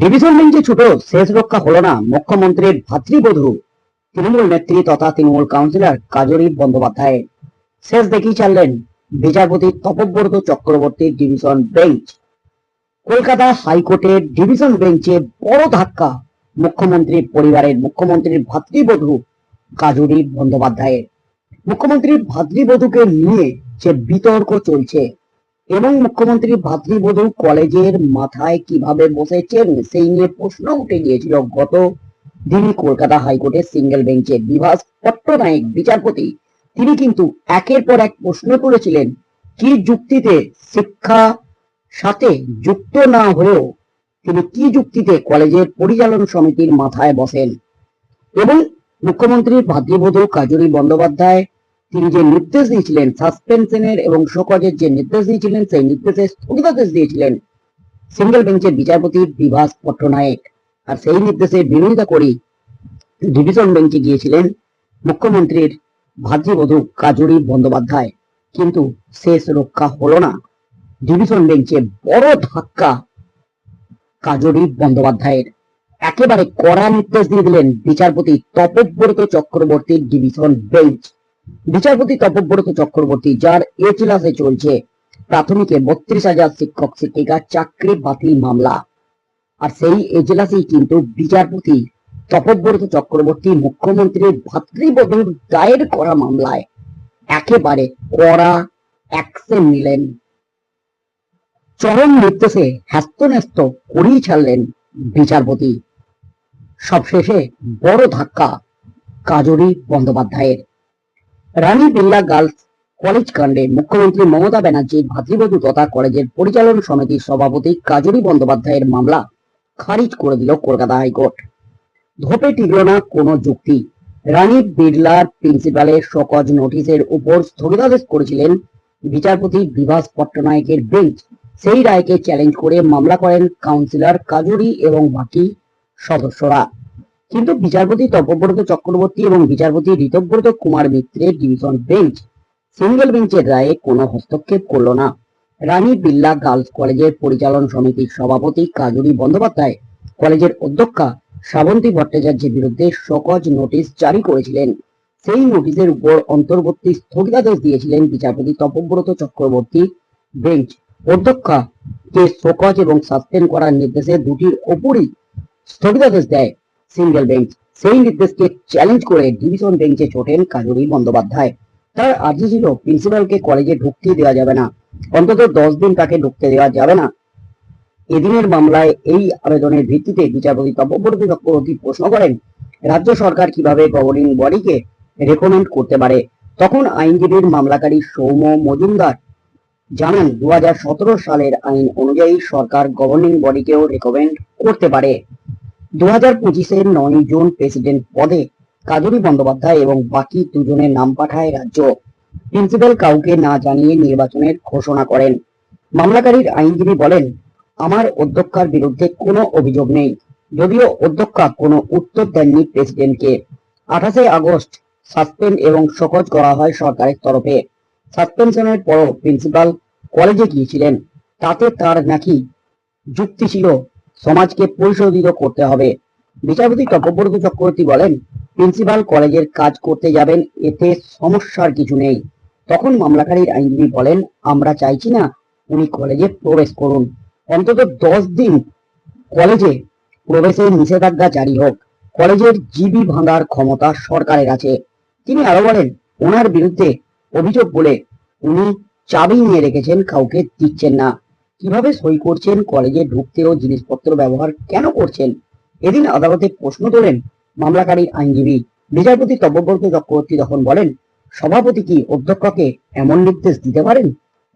Division বেঞ্চে ছোট শেষ রক্ষা হলো না মুখ্যমন্ত্রীর ভাতৃবধূ তৃণমূল নেত্রী তথা তৃণমূল কাউন্সিলর কাজরী বন্দ্যোপাধ্যায়। শেষ দেখি চাললেন বিচারপতি তপব্রত চক্রবর্তীর ডিভিশন বেঞ্চ। কলকাতা হাইকোর্টের ডিভিশন বেঞ্চে বড় ধাক্কা মুখ্যমন্ত্রীর পরিবারের মুখ্যমন্ত্রীর ভাতৃবধূ কাজরী বন্দ্যোপাধ্যায়ের। মুখ্যমন্ত্রীর ভাতৃবধূকে নিয়ে যে বিতর্ক চলছে এবং মুখ্যমন্ত্রী ভাতৃবধূ কলেজের মাথায় কীভাবে বসেছেন, সেই নিয়ে প্রশ্ন উঠে গিয়েছিল গত দিনই কলকাতা হাইকোর্টের সিঙ্গেল বেঞ্চে। বিভাস পট্টনায়ক, বিচারপতি, তিনি কিন্তু একের পর এক প্রশ্ন করেছিলেন কি যুক্তিতে শিক্ষা সাথে যুক্ত না হয়েও তিনি কি যুক্তিতে কলেজের পরিচালন সমিতির মাথায় বসেন? এবং মুখ্যমন্ত্রীর ভাতৃবধূ কাজুরি বন্দ্যোপাধ্যায় তিনি যে নির্দেশ দিয়েছিলেন সাসপেনশনের এবং শোকজের যে নির্দেশ দিয়েছিলেন, সেই নির্দেশে স্থগিতাদেশ দিয়েছিলেন সিঙ্গেল বেঞ্চের বিচারপতি বিভাস পট্টনায়ক। আর সেই নির্দেশের বিরোধিতা করে ডিভিশন বেঞ্চে গিয়েছিলেন মুখ্যমন্ত্রীর ভাতৃবধূ কাজুরি বন্দ্যোপাধ্যায়। কিন্তু শেষ রক্ষা হলো না। ডিভিশন বেঞ্চে বড় ধাক্কা কাজুরি বন্দ্যোপাধ্যায়ের। একেবারে কড়া নির্দেশ দিয়ে দিলেন বিচারপতি তপব্রত চক্রবর্তীর ডিভিশন বেঞ্চ। বিচারপতি তপব্রত চক্রবর্তী, যার এজলাসে চলছে প্রাথমিকে বত্রিশ হাজার শিক্ষক শিক্ষিকা চাকরি বাতিল মামলা। আর সেই এজলাসেই কিন্তু বিচারপতি তপব্রত চক্রবর্তী মুখ্যমন্ত্রীর ভাতৃবধূর দায়ের করা মামলায় একেবারে কড়া অ্যাকশন নিলেন। চরম নির্দেশে হ্যাস্ত করেই ছাড়লেন বিচারপতি। সবশেষে বড় ধাক্কা কাজরি বন্দ্যোপাধ্যায়ের। রানী বিল্লা গার্লস কলেজ কাণ্ডে মুখ্যমন্ত্রী মমতা ব্যানার্জির ভাতৃবধূ তথা কলেজের পরিচালন সমিতির সভাপতি কাজরি বন্দ্যোপাধ্যায়ের মামলা খারিজ করে দিল কলকাতা হাইকোর্ট। ধোপে টিকল না কোনো যুক্তি। রানী বিড়লার প্রিন্সিপালের সকজ নোটিশের উপর স্থগিতাদেশ করেছিলেন বিচারপতি বিভাস পট্টনায়কের বেঞ্চ। সেই রায়কে চ্যালেঞ্জ করে মামলা করেন কাউন্সিলর কাজরি এবং বাকি সদস্যরা। কিন্তু বিচারপতি তপব্রত চক্রবর্তী এবং বিচারপতি ঋতব্রত কুমার মিত্রের ডিভিশন বেঞ্চ সিঙ্গেল বেঞ্চের রায়ে কোনো হস্তক্ষেপ করল না। রানী বিল্লা গার্লস কলেজের পরিচালন সমিতির সভাপতি কাজুরি বন্দ্যোপাধ্যায় কলেজের অধ্যক্ষা শ্রাবন্তী ভট্টাচার্যের বিরুদ্ধে সকজ নোটিশ জারি করেছিলেন। সেই নোটিশের উপর অন্তর্বর্তী স্থগিতাদেশ দিয়েছিলেন বিচারপতি তপব্রত চক্রবর্তী বেঞ্চ অধ্যক্ষা কে শোকজ এবং সাসপেন্ড করার নির্দেশে দুটির ওপরই স্থগিতাদেশ দেয়। সিঙ্গেল বেঞ্চ সেই নির্দেশকে চ্যালেঞ্জ করে ডিভিশন বেঞ্চে ছোটেন কাজুরি বন্দ্যোপাধ্যায়। তার আর্জি ছিল প্রিন্সিপালকে কলেজে ঢুকতে দেওয়া যাবে না। অন্তত দশ দিন তাকে ঢুকতে দেওয়া যাবে না। এদিনের মামলায় এই আবেদনের ভিত্তিতে বিচারপতি তপব্রত চক্রবর্তী প্রশ্ন করেন, রাজ্য সরকার কীভাবে গভর্নিং বডিকে রেকমেন্ড করতে পারে? তখন আইনজীবীর মামলাকারী সৌম্য মজুমদার জানান দু হাজার সতেরো সালের আইন অনুযায়ী সরকার গভর্নিং বডিকেও রেকমেন্ড করতে পারে। দু হাজার নয় জুন প্রেসিডেন্ট পদে কাজরি বন্দ্যোপাধ্যায় এবং বাকি দুজনের নাম পাঠায় রাজ্য। প্রিন্সিপাল কাউকে না জানিয়ে নির্বাচনের ঘোষণা করেন। মামলাকারীর আইনজীবী বলেন, আমার অধ্যক্ষার বিরুদ্ধে কোনো অভিযোগ নেই। যদিও অধ্যক্ষা কোনো উত্তর দেননি প্রেসিডেন্টকে। আঠাশে আগস্ট সাসপেন্ড এবং শোকজ করা হয় সরকারের তরফে। সাসপেনশনের পরও প্রিন্সিপাল কলেজে গিয়েছিলেন। তাতে তার নাকি যুক্তি ছিল সমাজকে পরিশোধিত করতে হবে। বিচারপতি তপব্রত চক্রবর্তী বলেন, প্রিন্সিপাল কলেজের কাজ করতে যাবেন, এতে সমস্যার কিছু নেই। তখন মামলাকারীর আইনজীবী বলেন, আমরা চাইছি না উনি কলেজে প্রবেশ করুন। অন্তত দশ দিন কলেজে প্রবেশের নিষেধাজ্ঞা জারি হোক। কলেজের জিবি ভাঙার ক্ষমতা সরকারের আছে। তিনি আরও বলেন, ওনার বিরুদ্ধে অভিযোগ বলে উনি চাবি নিয়ে রেখেছেন, কাউকে দিচ্ছেন না। কীভাবে সই করছেন কলেজে ঢুকতে ও জিনিসপত্র ব্যবহার কেন করছেন? এদিন আদালতে প্রশ্ন তোলেন মামলাকারীর আইনজীবী। বিচারপতি তপব্রত চক্রবর্তী তখন বলেন, সভাপতি কি অধ্যক্ষকে এমন নির্দেশ দিতে পারেন?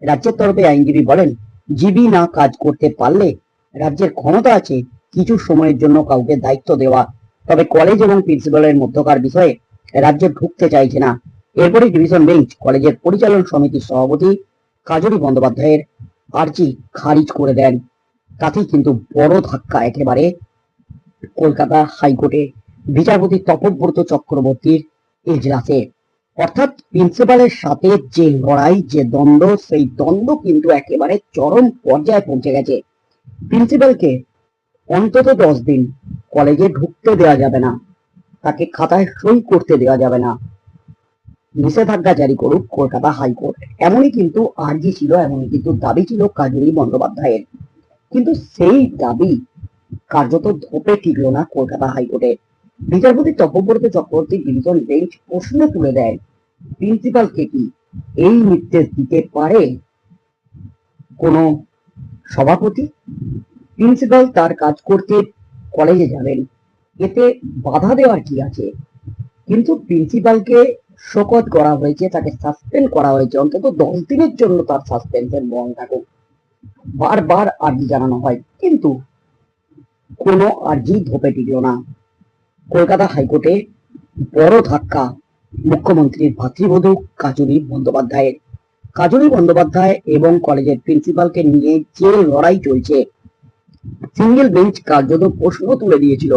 রাজ্যের তরফে আইনজীবী বলেন, জিবি না কাজ করতে পারলে রাজ্যের ক্ষমতা আছে কিছু সময়ের জন্য কাউকে দায়িত্ব দেওয়া। তবে কলেজ এবং প্রিন্সিপালের মধ্যকার বিষয়ে রাজ্যে ঢুকতে চাইছে না। এরপরে ডিভিশন বেঞ্চ কলেজের পরিচালন সমিতির সভাপতি কাজরি বন্দ্যোপাধ্যায়ের আর্জি খারিজ করে দেন। তাতেই কিন্তু বড় ধাক্কা একেবারে। কলকাতা হাইকোর্টে বিচারপতি তপব্রত চক্রবর্তীর এজলাসে। অর্থাৎ প্রিন্সিপালের সাথে যে লড়াই, যে দ্বন্দ্ব, সেই দ্বন্দ্ব কিন্তু একেবারে চরম পর্যায়ে পৌঁছে গেছে। প্রিন্সিপালকে অন্তত দশ দিন কলেজে ঢুকতে দেওয়া যাবে না। তাকে খাতায় সই করতে দেওয়া যাবে না। নিষেধাজ্ঞা জারি করুক কলকাতা হাইকোর্ট। এমনই কিন্তু আর্জি ছিল, এমনই কিন্তু দাবি ছিল কাজলী বন্দ্যোপাধ্যায়ের। কিন্তু সেই দাবি কার্যত ধোপে টিকলো না কলকাতা হাইকোর্টে। বিচারপতি তপব্রত চক্রবর্তী ডিভিশন বেঞ্চ প্রশ্ন তুলে দেয় প্রিন্সিপালকে কি এই নির্দেশ দিতে পারে কোনো সভাপতি? প্রিন্সিপাল তার কাজ করতে কলেজে যাবেন, এতে বাধা দেওয়ার কি আছে? কিন্তু প্রিন্সিপালকে শোকত করা হয়েছে, তাকে সাসপেন্ড করা হয়েছে। অন্তত দশ দিনের জন্য তার সাসপেন্সের বন্ধ থাকুক। বারবার আর্জি জানানো হয়। কিন্তু কোনো আর্জি ধোপে টিকল না। কলকাতা হাইকোর্টে বড় ধাক্কা মুখ্যমন্ত্রীর ভাতৃবধূ কাজলী বন্দ্যোপাধ্যায়ের। কাজলী বন্দ্যোপাধ্যায় এবং কলেজের প্রিন্সিপালকে নিয়ে যে লড়াই চলছে, সিঙ্গেল বেঞ্চ কার্যত প্রশ্ন তুলে দিয়েছিল।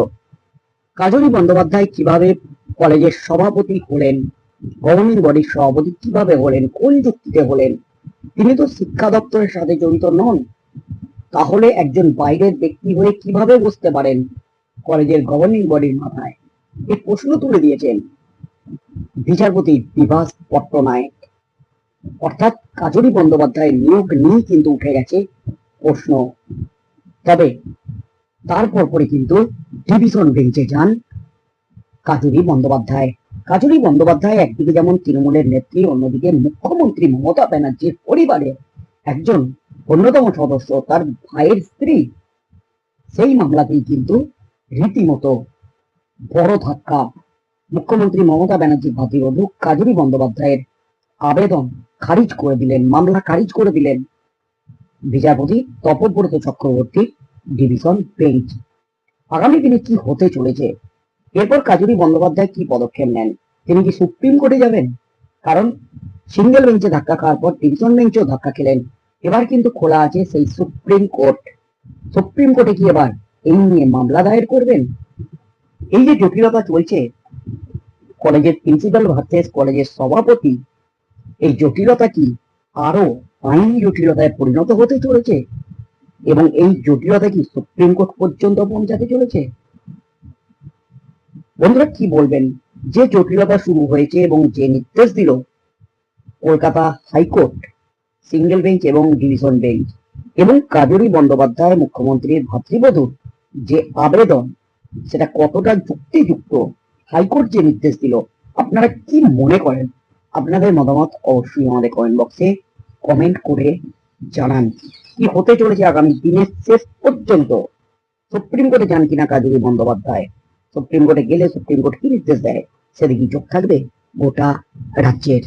কাজলী বন্দ্যোপাধ্যায় কীভাবে কলেজের সভাপতি হলেন? গভর্নিং বডির সভাপতি কীভাবে হলেন, কোন যুক্তিতে হলেন, তিনি তো শিক্ষা দপ্তরের সাথে জড়িত নন। তাহলে একজন বাইরের ব্যক্তি হয়ে কীভাবে বসতে পারেন কলেজের গভর্নিং বডির মাথায়? এই প্রশ্ন তুলে দিয়েছেন বিচারপতি বিভাস পট্টনায়ক। অর্থাৎ কাজলী বন্দ্যোপাধ্যায়ের নিয়োগ নিয়ে কিন্তু উঠে গেছে প্রশ্ন। তবে তারপর পরে কিন্তু ডিভিশন বেঞ্চে যান কাজলী বন্দ্যোপাধ্যায়। কাজলী বন্দ্যোপাধ্যায় একদিকে যেমন তৃণমূলের নেত্রী, অন্যদিকে মুখ্যমন্ত্রী মমতা ব্যানার্জির পরিবারের একজন অন্যতম সদস্য, তার ভাইয়ের স্ত্রী। সেই মামলাতেই কিন্তু রীতিমতো বড় ধাক্কা মুখ্যমন্ত্রী মমতা ব্যানার্জির ভাতৃবধূ কাজলী বন্দ্যোপাধ্যায়ের আবেদন খারিজ করে দিলেন, মামলা খারিজ করে দিলেন বিচারপতি তপব্রত চক্রবর্তী ডিভিশন বেঞ্চ। আগামী দিনে কি হতে চলেছে এরপর কাজুরি বন্দ্যোপাধ্যায় কি পদক্ষেপ নেন? তিনি কি সুপ্রিম কোর্টে যাবেন? কারণ সিঙ্গেল বেঞ্চে ধাক্কা খাওয়ার পর ডিভিশন বেঞ্চেও ধাক্কা খেলেন। এবার কিন্তু খোলা আছে সেই সুপ্রিম কোর্ট। সুপ্রিম কোর্টে কি এবার এই নিয়ে মামলা দায়ের করবেন? এই যে জটিলতা চলছে, কলেজের প্রিন্সিপাল ভার্সেস কলেজের সভাপতি, এই জটিলতা কি আরও আইনি জটিলতায় পরিণত হতে চলেছে? এবং এই জটিলতা কি সুপ্রিম কোর্ট পর্যন্ত পৌঁছাতে চলেছে? বন্ধুরা, কি বলবেন? যে জটিলতা শুরু হয়েছে এবং যে নির্দেশ দিল Kolkata high court, single bench এবং ডিভিশন বেঞ্চ এবং কাজরি বন্দ্যোপাধ্যায় মুখ্যমন্ত্রীর ভাতৃবধূর যে আবেদন, সেটা কতটা যুক্তিযুক্ত, হাইকোর্ট যে নির্দেশ দিল, আপনারা কি মনে করেন? আপনাদের মতামত অবশ্যই আমাদের কমেন্ট বক্সে কমেন্ট করে জানান। কি হতে চলেছে আগামী দিনের শেষ পর্যন্ত? সুপ্রিম কোর্টে যান কিনা কাজী বন্দ্যোপাধ্যায়। সুপ্রিম কোর্টে গেলে সুপ্রিম কোর্ট কি নির্দেশ দেয়? সেদিকে চোখ থাকবে? গোটা রাজ্যের